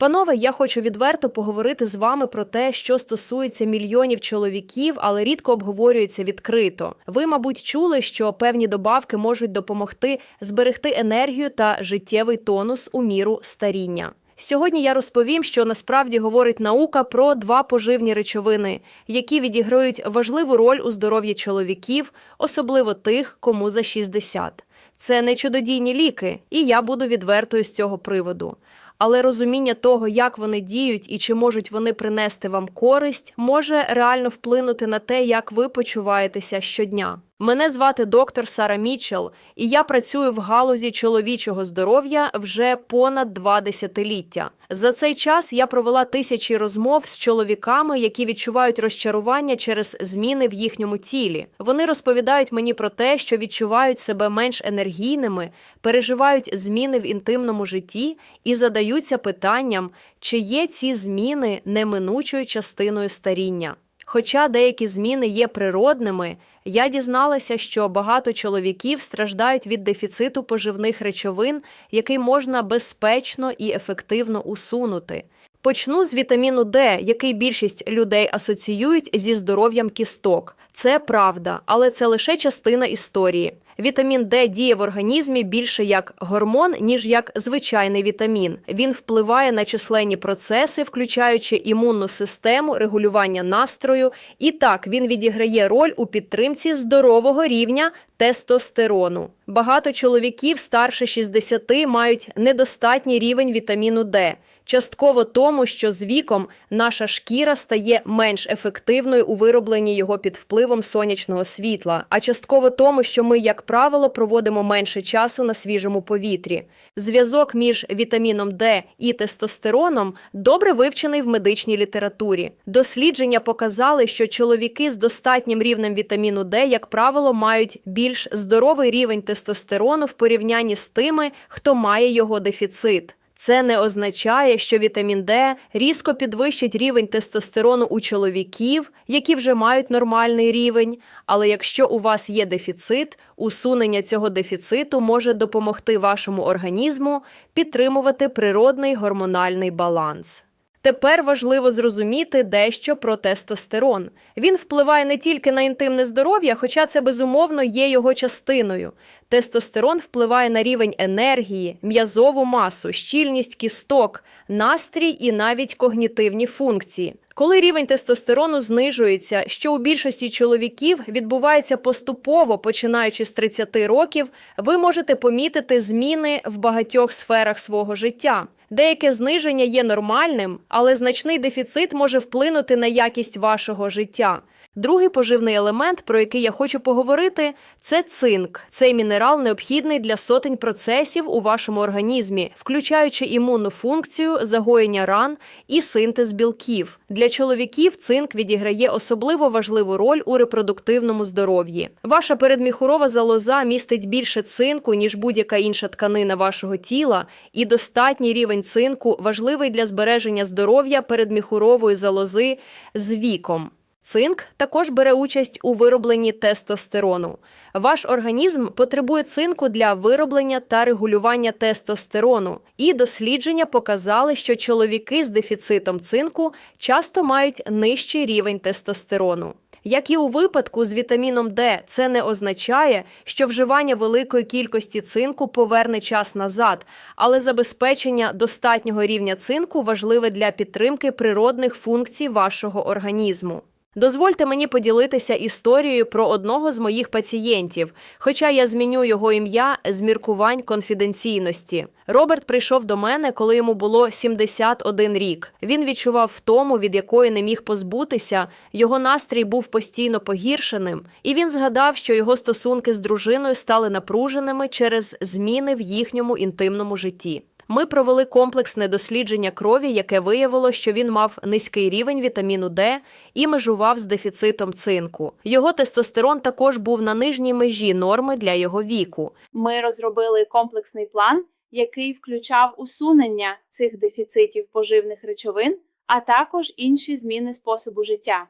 Панове, я хочу відверто поговорити з вами про те, що стосується мільйонів чоловіків, але рідко обговорюється відкрито. Ви, мабуть, чули, що певні добавки можуть допомогти зберегти енергію та життєвий тонус у міру старіння. Сьогодні я розповім, що насправді говорить наука про два поживні речовини, які відіграють важливу роль у здоров'ї чоловіків, особливо тих, кому за 60. Це не чудодійні ліки, і я буду відвертою з цього приводу. Але розуміння того, як вони діють і чи можуть вони принести вам користь, може реально вплинути на те, як ви почуваєтеся щодня. Мене звати доктор Сара Мічел, і я працюю в галузі чоловічого здоров'я вже понад два десятиліття. За цей час я провела тисячі розмов з чоловіками, які відчувають розчарування через зміни в їхньому тілі. Вони розповідають мені про те, що відчувають себе менш енергійними, переживають зміни в інтимному житті і задаються питанням, чи є ці зміни неминучою частиною старіння. Хоча деякі зміни є природними, я дізналася, що багато чоловіків страждають від дефіциту поживних речовин, який можна безпечно і ефективно усунути. Почну з вітаміну Д, який більшість людей асоціюють зі здоров'ям кісток. Це правда, але це лише частина історії. Вітамін Д діє в організмі більше як гормон, ніж як звичайний вітамін. Він впливає на численні процеси, включаючи імунну систему, регулювання настрою. І так він відіграє роль у підтримці здорового рівня тестостерону. Багато чоловіків старше 60 мають недостатній рівень вітаміну Д. Частково тому, що з віком наша шкіра стає менш ефективною у виробленні його під впливом сонячного світла, а частково тому, що ми, як правило, проводимо менше часу на свіжому повітрі. Зв'язок між вітаміном Д і тестостероном добре вивчений в медичній літературі. Дослідження показали, що чоловіки з достатнім рівнем вітаміну Д, як правило, мають більш здоровий рівень тестостерону в порівнянні з тими, хто має його дефіцит. Це не означає, що вітамін Д різко підвищить рівень тестостерону у чоловіків, які вже мають нормальний рівень. Але якщо у вас є дефіцит, усунення цього дефіциту може допомогти вашому організму підтримувати природний гормональний баланс. Тепер важливо зрозуміти дещо про тестостерон. Він впливає не тільки на інтимне здоров'я, хоча це безумовно є його частиною. Тестостерон впливає на рівень енергії, м'язову масу, щільність кісток, настрій і навіть когнітивні функції. Коли рівень тестостерону знижується, що у більшості чоловіків відбувається поступово, починаючи з 30 років, ви можете помітити зміни в багатьох сферах свого життя. Деяке зниження є нормальним, але значний дефіцит може вплинути на якість вашого життя. Другий поживний елемент, про який я хочу поговорити, це цинк. Цей мінерал необхідний для сотень процесів у вашому організмі, включаючи імунну функцію, загоєння ран і синтез білків. Для чоловіків цинк відіграє особливо важливу роль у репродуктивному здоров'ї. Ваша передміхурова залоза містить більше цинку, ніж будь-яка інша тканина вашого тіла, і достатній рівень цинку важливий для збереження здоров'я передміхурової залози з віком. Цинк також бере участь у виробленні тестостерону. Ваш організм потребує цинку для вироблення та регулювання тестостерону. І дослідження показали, що чоловіки з дефіцитом цинку часто мають нижчий рівень тестостерону. Як і у випадку з вітаміном Д, це не означає, що вживання великої кількості цинку поверне час назад, але забезпечення достатнього рівня цинку важливе для підтримки природних функцій вашого організму. Дозвольте мені поділитися історією про одного з моїх пацієнтів, хоча я зміню його ім'я з міркувань конфіденційності. Роберт прийшов до мене, коли йому було 71 рік. Він відчував втому, від якої не міг позбутися. Його настрій був постійно погіршеним, і він згадав, що його стосунки з дружиною стали напруженими через зміни в їхньому інтимному житті. Ми провели комплексне дослідження крові, яке виявило, що він мав низький рівень вітаміну Д і межував з дефіцитом цинку. Його тестостерон також був на нижній межі норми для його віку. Ми розробили комплексний план, який включав усунення цих дефіцитів поживних речовин, а також інші зміни способу життя.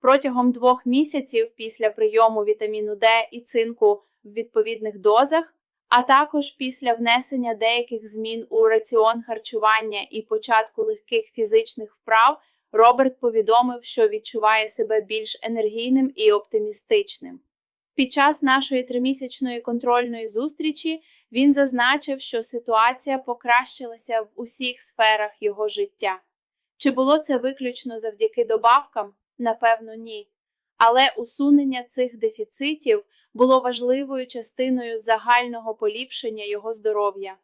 Протягом двох місяців після прийому вітаміну Д і цинку в відповідних дозах а також після внесення деяких змін у раціон харчування і початку легких фізичних вправ, Роберт повідомив, що відчуває себе більш енергійним і оптимістичним. Під час нашої тримісячної контрольної зустрічі він зазначив, що ситуація покращилася в усіх сферах його життя. Чи було це виключно завдяки добавкам? Напевно, ні. Але усунення цих дефіцитів було важливою частиною загального поліпшення його здоров'я.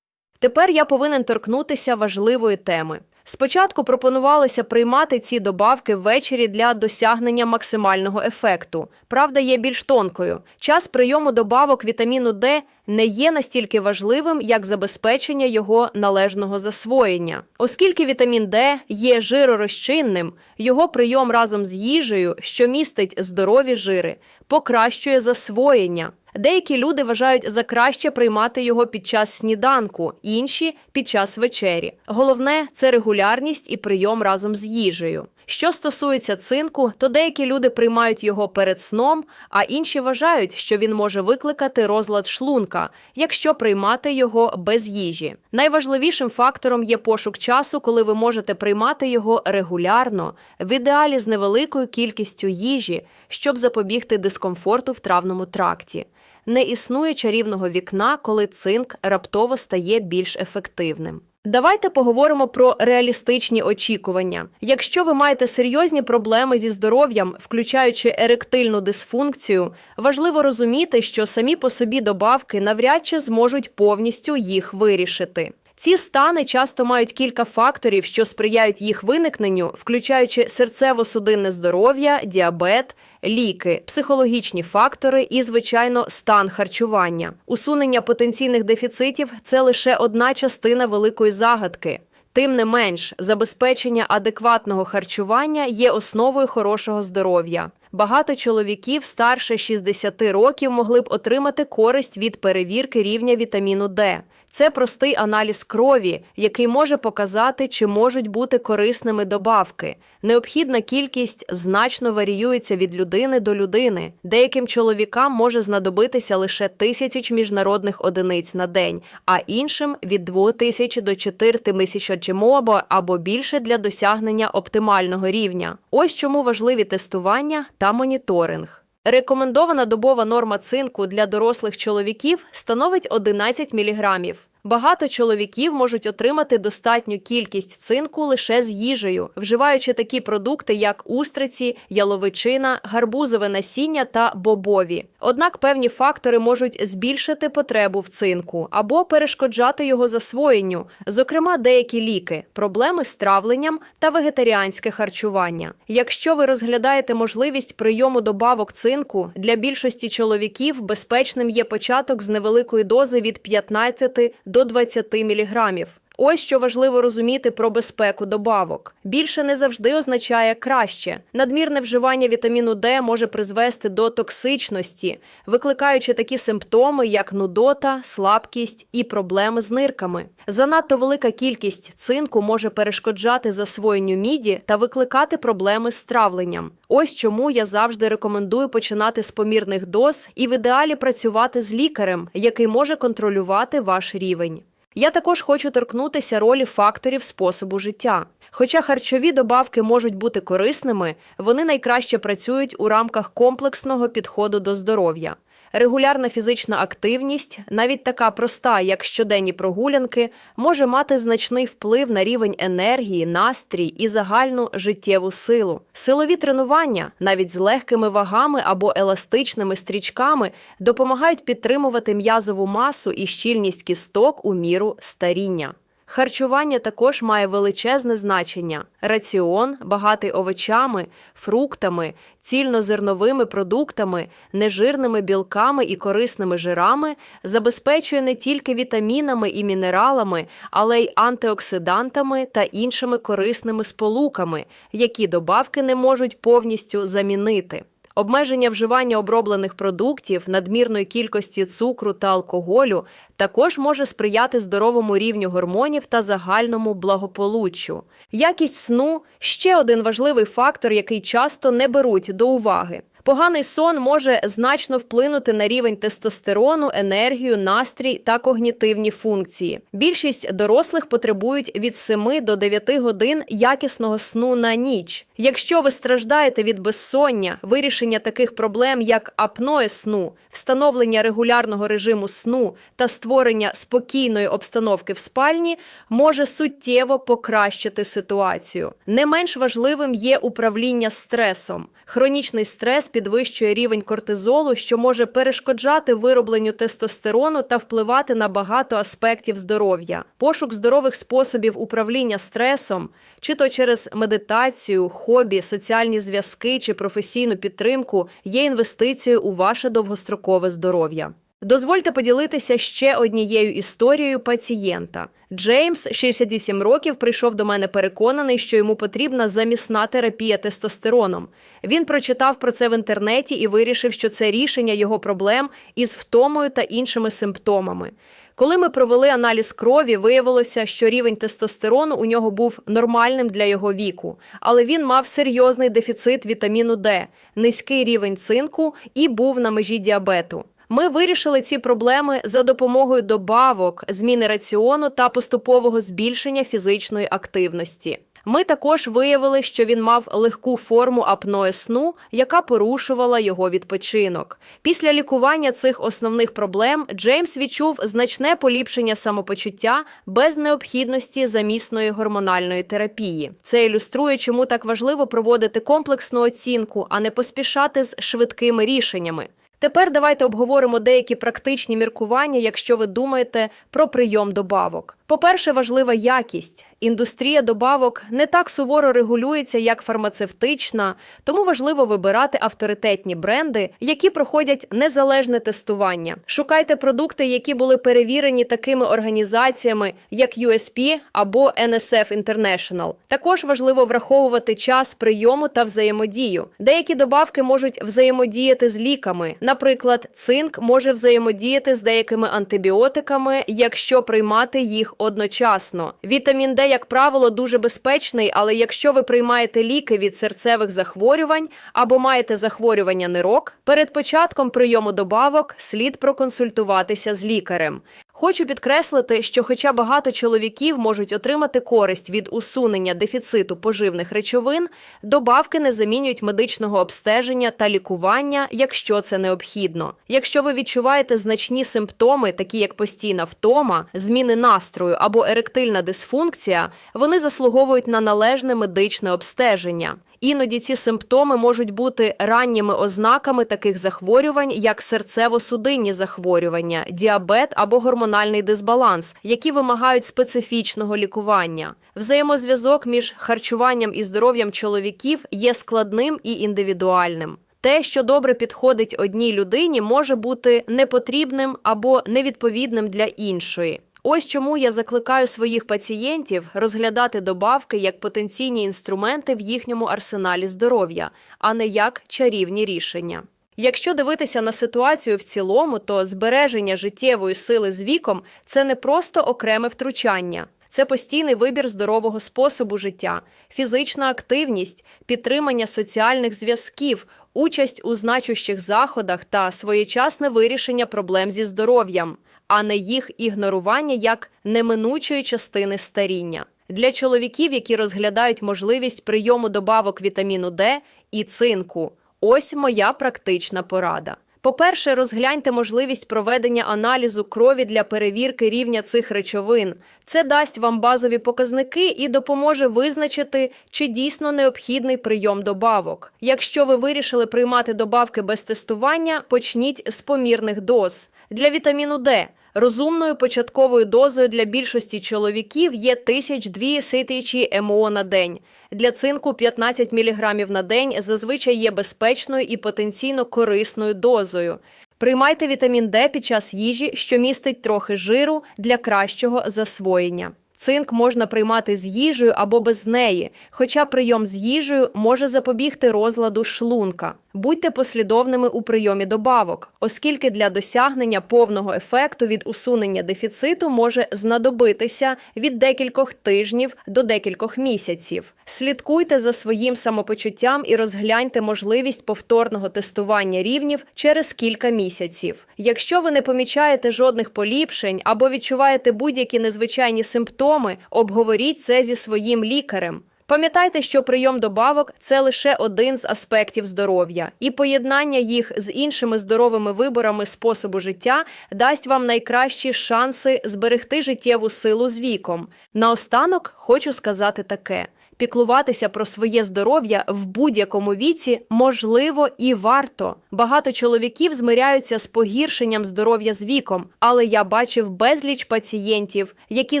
Тепер я повинен торкнутися важливої теми. Спочатку пропонувалося приймати ці добавки ввечері для досягнення максимального ефекту. Правда є більш тонкою. Час прийому добавок вітаміну Д не є настільки важливим, як забезпечення його належного засвоєння. Оскільки вітамін Д є жиророзчинним, його прийом разом з їжею, що містить здорові жири, покращує засвоєння. Деякі люди вважають за краще приймати його під час сніданку, інші під час вечері. Головне це регулярність і прийом разом з їжею. Що стосується цинку, то деякі люди приймають його перед сном, а інші вважають, що він може викликати розлад шлунка, якщо приймати його без їжі. Найважливішим фактором є пошук часу, коли ви можете приймати його регулярно, в ідеалі з невеликою кількістю їжі, щоб запобігти дискомфорту в травному тракті. Не існує чарівного вікна, коли цинк раптово стає більш ефективним. Давайте поговоримо про реалістичні очікування. Якщо ви маєте серйозні проблеми зі здоров'ям, включаючи еректильну дисфункцію, важливо розуміти, що самі по собі добавки навряд чи зможуть повністю їх вирішити. Ці стани часто мають кілька факторів, що сприяють їх виникненню, включаючи серцево-судинне здоров'я, діабет, ліки, психологічні фактори і, звичайно, стан харчування. Усунення потенційних дефіцитів це лише одна частина великої загадки. Тим не менш, забезпечення адекватного харчування є основою хорошого здоров'я. Багато чоловіків старше 60 років могли б отримати користь від перевірки рівня вітаміну Д. Це простий аналіз крові, який може показати, чи можуть бути корисними добавки. Необхідна кількість значно варіюється від людини до людини. Деяким чоловікам може знадобитися лише тисяч міжнародних одиниць на день, а іншим від 2 тисяч до 4 тисяч або, або більше для досягнення оптимального рівня. Ось чому важливі тестування та моніторинг. Рекомендована добова норма цинку для дорослих чоловіків становить 11 мг. Багато чоловіків можуть отримати достатню кількість цинку лише з їжею, вживаючи такі продукти, як устриці, яловичина, гарбузове насіння та бобові. Однак певні фактори можуть збільшити потребу в цинку або перешкоджати його засвоєнню, зокрема деякі ліки, проблеми з травленням та вегетаріанське харчування. Якщо ви розглядаєте можливість прийому добавок цинку, для більшості чоловіків безпечним є початок з невеликої дози від 15 до 20 мг. Ось що важливо розуміти про безпеку добавок. Більше не завжди означає краще. Надмірне вживання вітаміну Д може призвести до токсичності, викликаючи такі симптоми, як нудота, слабкість і проблеми з нирками. Занадто велика кількість цинку може перешкоджати засвоєнню міді та викликати проблеми з травленням. Ось чому я завжди рекомендую починати з помірних доз і в ідеалі працювати з лікарем, який може контролювати ваш рівень. Я також хочу торкнутися ролі факторів способу життя. Хоча харчові добавки можуть бути корисними, вони найкраще працюють у рамках комплексного підходу до здоров'я. Регулярна фізична активність, навіть така проста, як щоденні прогулянки, може мати значний вплив на рівень енергії, настрій і загальну життєву силу. Силові тренування, навіть з легкими вагами або еластичними стрічками, допомагають підтримувати м'язову масу і щільність кісток у міру старіння. Харчування також має величезне значення. Раціон, багатий овочами, фруктами, цільнозерновими продуктами, нежирними білками і корисними жирами, забезпечує не тільки вітамінами і мінералами, але й антиоксидантами та іншими корисними сполуками, які добавки не можуть повністю замінити. Обмеження вживання оброблених продуктів, надмірної кількості цукру та алкоголю також може сприяти здоровому рівню гормонів та загальному благополуччю. Якість сну ще один важливий фактор, який часто не беруть до уваги. Поганий сон може значно вплинути на рівень тестостерону, енергію, настрій та когнітивні функції. Більшість дорослих потребують від 7 до 9 годин якісного сну на ніч. Якщо ви страждаєте від безсоння, вирішення таких проблем, як апноe сну, встановлення регулярного режиму сну та створення спокійної обстановки в спальні, може суттєво покращити ситуацію. Не менш важливим є управління стресом. Хронічний стрес підвищує рівень кортизолу, що може перешкоджати виробленню тестостерону та впливати на багато аспектів здоров'я. Пошук здорових способів управління стресом, чи то через медитацію, хобі, соціальні зв'язки чи професійну підтримку, є інвестицією у ваше довгострокове здоров'я. Дозвольте поділитися ще однією історією пацієнта. Джеймс, 67 років, прийшов до мене переконаний, що йому потрібна замісна терапія тестостероном. Він прочитав про це в інтернеті і вирішив, що це рішення його проблем із втомою та іншими симптомами. Коли ми провели аналіз крові, виявилося, що рівень тестостерону у нього був нормальним для його віку, але він мав серйозний дефіцит вітаміну Д, низький рівень цинку і був на межі діабету. Ми вирішили ці проблеми за допомогою добавок, зміни раціону та поступового збільшення фізичної активності. Ми також виявили, що він мав легку форму апноe сну, яка порушувала його відпочинок. Після лікування цих основних проблем Джеймс відчув значне поліпшення самопочуття без необхідності замісної гормональної терапії. Це ілюструє, чому так важливо проводити комплексну оцінку, а не поспішати з швидкими рішеннями. Тепер давайте обговоримо деякі практичні міркування, якщо ви думаєте про прийом добавок. По-перше, важлива якість. Індустрія добавок не так суворо регулюється, як фармацевтична, тому важливо вибирати авторитетні бренди, які проходять незалежне тестування. Шукайте продукти, які були перевірені такими організаціями, як USP або NSF International. Також важливо враховувати час прийому та взаємодію. Деякі добавки можуть взаємодіяти з ліками. Наприклад, цинк може взаємодіяти з деякими антибіотиками, якщо приймати їх одночасно. Вітамін Д, як правило, дуже безпечний, але якщо ви приймаєте ліки від серцевих захворювань або маєте захворювання нирок, перед початком прийому добавок слід проконсультуватися з лікарем. Хочу підкреслити, що, хоча багато чоловіків можуть отримати користь від усунення дефіциту поживних речовин, добавки не замінюють медичного обстеження та лікування, якщо це необхідно. Якщо ви відчуваєте значні симптоми, такі як постійна втома, зміни настрою або еректильна дисфункція, вони заслуговують на належне медичне обстеження. Іноді ці симптоми можуть бути ранніми ознаками таких захворювань, як серцево-судинні захворювання, діабет або гормональний дисбаланс, які вимагають специфічного лікування. Взаємозв'язок між харчуванням і здоров'ям чоловіків є складним і індивідуальним. Те, що добре підходить одній людині, може бути непотрібним або невідповідним для іншої. Ось чому я закликаю своїх пацієнтів розглядати добавки як потенційні інструменти в їхньому арсеналі здоров'я, а не як чарівні рішення. Якщо дивитися на ситуацію в цілому, то збереження життєвої сили з віком це не просто окреме втручання. Це постійний вибір здорового способу життя, фізична активність, підтримання соціальних зв'язків, участь у значущих заходах та своєчасне вирішення проблем зі здоров'ям, а не їх ігнорування як неминучої частини старіння. Для чоловіків, які розглядають можливість прийому добавок вітаміну Д і цинку, ось моя практична порада. По-перше, розгляньте можливість проведення аналізу крові для перевірки рівня цих речовин. Це дасть вам базові показники і допоможе визначити, чи дійсно необхідний прийом добавок. Якщо ви вирішили приймати добавки без тестування, почніть з помірних доз. Для вітаміну Д розумною початковою дозою для більшості чоловіків є 1002 ситичі МО на день. Для цинку 15 мг на день зазвичай є безпечною і потенційно корисною дозою. Приймайте вітамін Д під час їжі, що містить трохи жиру для кращого засвоєння. Цинк можна приймати з їжею або без неї, хоча прийом з їжею може запобігти розладу шлунка. Будьте послідовними у прийомі добавок, оскільки для досягнення повного ефекту від усунення дефіциту може знадобитися від декількох тижнів до декількох місяців. Слідкуйте за своїм самопочуттям і розгляньте можливість повторного тестування рівнів через кілька місяців. Якщо ви не помічаєте жодних поліпшень або відчуваєте будь-які незвичайні симптоми, обговоріть це зі своїм лікарем. Пам'ятайте, що прийом добавок це лише один з аспектів здоров'я, і поєднання їх з іншими здоровими виборами способу життя дасть вам найкращі шанси зберегти життєву силу з віком. Наостанок хочу сказати таке. Піклуватися про своє здоров'я в будь-якому віці можливо і варто. Багато чоловіків змиряються з погіршенням здоров'я з віком, але я бачив безліч пацієнтів, які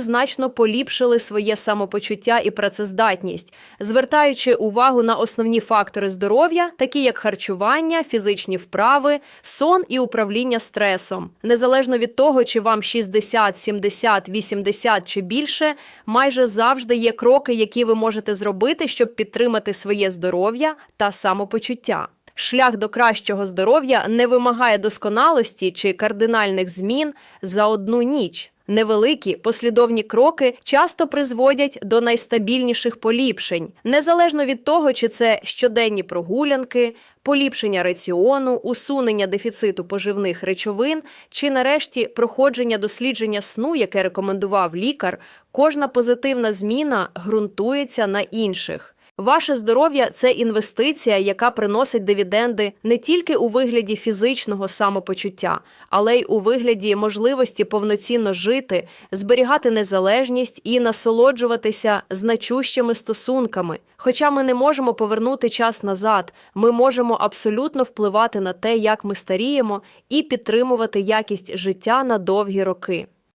значно поліпшили своє самопочуття і працездатність, звертаючи увагу на основні фактори здоров'я, такі як харчування, фізичні вправи, сон і управління стресом. Незалежно від того, чи вам 60, 70, 80 чи більше, майже завжди є кроки, які ви можете зробити, щоб підтримати своє здоров'я та самопочуття. Шлях до кращого здоров'я не вимагає досконалості чи кардинальних змін за одну ніч. Невеликі послідовні кроки часто призводять до найстабільніших поліпшень, незалежно від того, чи це щоденні прогулянки, поліпшення раціону, усунення дефіциту поживних речовин, чи нарешті проходження дослідження сну, яке рекомендував лікар, кожна позитивна зміна ґрунтується на інших. Ваше здоров'я це інвестиція, яка приносить дивіденди не тільки у вигляді фізичного самопочуття, але й у вигляді можливості повноцінно жити, зберігати незалежність і насолоджуватися значущими стосунками. Хоча ми не можемо повернути час назад, ми можемо абсолютно впливати на те, як ми старіємо, і підтримувати якість життя на довгі роки.